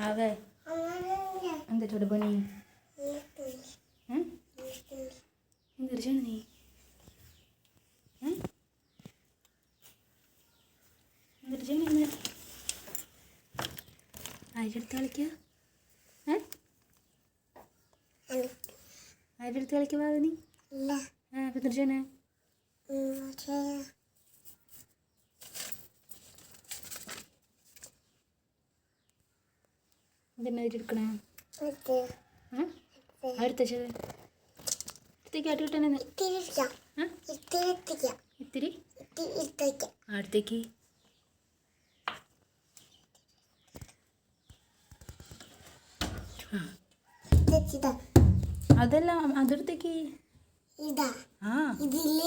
അതെ. എന്താ ചൂട് പണി? നീ ആരെടുത്ത് കളിക്കുക ആരെടുത്ത് കളിക്കുക ആ അപ്പം എടുക്കണേ? അടുത്തേക്ക് ആട്ടി കിട്ടണേ ഇത്തിരി? അടുത്തേക്ക് അതല്ല അതെടുത്തേക്ക്. ഇതാ. ഇതിൽ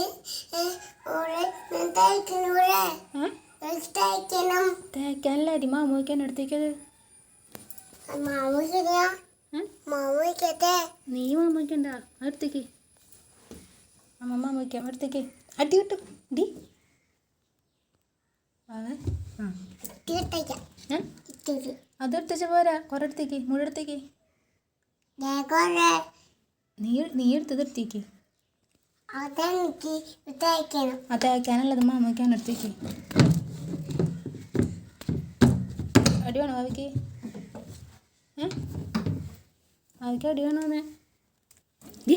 തേക്കാനല്ല മാമ വയ്ക്കാൻ അടുത്തേക്കത് മാമ ശരിയാ? ഏ നീ മാമ വയ്ക്കണ്ട അടുത്തേക്ക് അമ്മ മാമ വയ്ക്കാം അടുത്തേക്ക് അടി കിട്ടും ഡി അതെ അതെടുത്തേച്ച പോരാ. കുറേ അടുത്തേക്ക് മുഴുവൻ അടുത്തേക്ക് ദേഹോരെ നീ നീ എടുത്തത് എടുത്തേക്ക്. അതെനിക്ക് തയ്ക്കണം ആ എടുത്തേക്ക് മാമ വയ്ക്കാൻ അടുത്തേക്ക് അടി വേണോ അവയ്ക്ക് ഏ? അവയ്ക്ക് അടി വേണോന്ന്? ഡി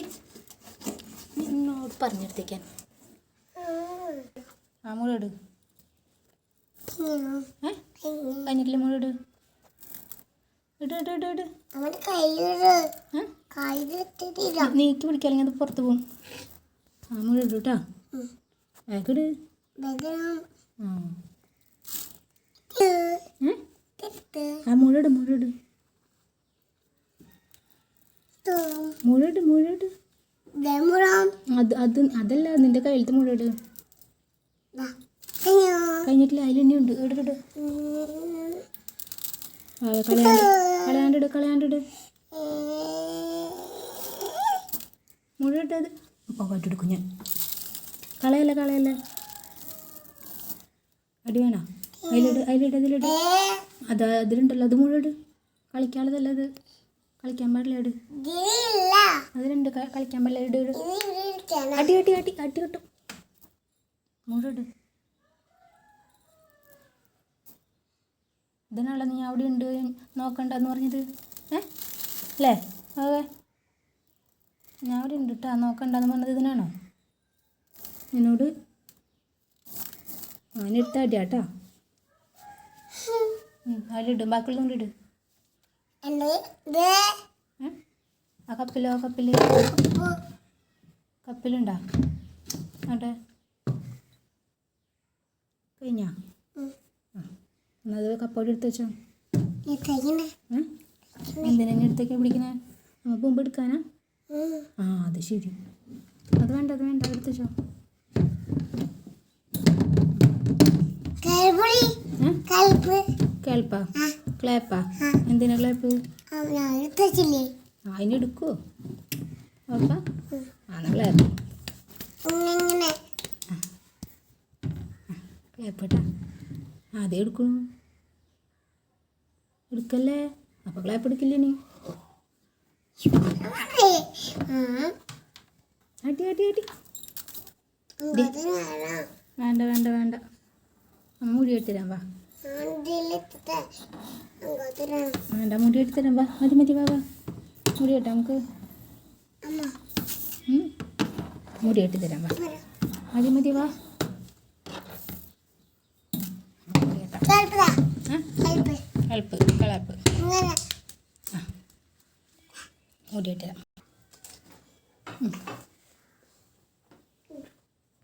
എന്നോട് പറഞ്ഞെടുത്തേക്കാൻ. ആ മുഴുവൻ ഏ? കഴിഞ്ഞിട്ടില്ല ഇട് ഇട് ഇട് ഇട്. കയ്യിലിട്ടിട്ടില്ല. നീക്കി പിടിക്കാല്ലെങ്കിൽ അത് പുറത്ത് പോകും. ആ ഇട് കേട്ടോ ഇട്. ബദനം ആ. ഏ ആ മുഴുവൻ മുഴുവൻ അത് അത് അതല്ല നിന്റെ കയ്യിലത്തെ മുഴുവൻ കഴിഞ്ഞിട്ടില്ല അതിലെന്നെ ഉണ്ട് എടുത്തിട്ട് കളയാണ്ടിട് കളയാണ്ടിട് മുഴുവട്ടത്. അപ്പോൾ കാട്ടെടുക്കും ഞാൻ. കളയല്ല കളയല്ല. അടി വേണോ? അതിലിട് അതിലിട് അതിലിട്. അത് അതിലുണ്ടല്ലോ അത് മുഴുവൻ കളിക്കാനുള്ളതല്ല അത്? കളിക്കാൻ പാടില്ല ഇട് അതിലുണ്ട് കളിക്കാൻ പാടില്ല? ഇട് അടി അടി അടി അടി കിട്ടും മുഴുവൻ ഇതിനാണല്ലോ നീ അവിടെ ഉണ്ട് നോക്കണ്ടെന്ന് പറഞ്ഞത് ഏ? അല്ലേ? അതെ. ഞാൻ അവിടെ ഉണ്ട് കേട്ടോ നോക്കണ്ടെന്ന് പറഞ്ഞത് ഇതിനാണോ? നിന്നോട് അങ്ങനെ എടുത്ത അടിയാ കേട്ടോ അതിലിടും ബാക്കിയുള്ള കൊണ്ടിട് ആ കപ്പിലോ കപ്പിൽ? കപ്പിലുണ്ടോ? അവിടെ കഴിഞ്ഞാ. എന്നത് കപ്പോടി എടുത്ത് വെച്ചോ. എന്തിനാ എടുത്തേക്കാ പിടിക്കണേ? നമ്മ മുമ്പ് എടുക്കാനാ? ആ അത് ശരി. അത് വേണ്ട അത് വേണ്ട എടുത്ത് വെച്ചോ. കൽപ്പ്. കേൾപ്പാ? ക്ലേപ്പാ? എന്തിനാ ക്ലേപ്പ്? അതിന് എടുക്കോ ആണ് ക്ലേപ്പ്? ഇങ്ങനെ ക്ലേപ്പ് കേട്ടാ ആദ്യം എടുക്കണു എടുക്കല്ലേ? അപ്പൊ ക്ലേപ്പ് എടുക്കില്ലേ നീ ആട്ടി അടി അടി അടി വേണ്ട വേണ്ട വേണ്ട. അമ്മ മുടി എടുത്തരാം വാ. നേരം വേണ്ട മുടി എടുത്തരാം വാ മതി മതി വാ വാ മുടി കെട്ടാം നമുക്ക് അമ്മ ഉം. മുടി കെട്ടി തരാം വാ വരാം. മതി മതി വാ മുടി കെട്ടാം. കൽപ്പതാ ആ?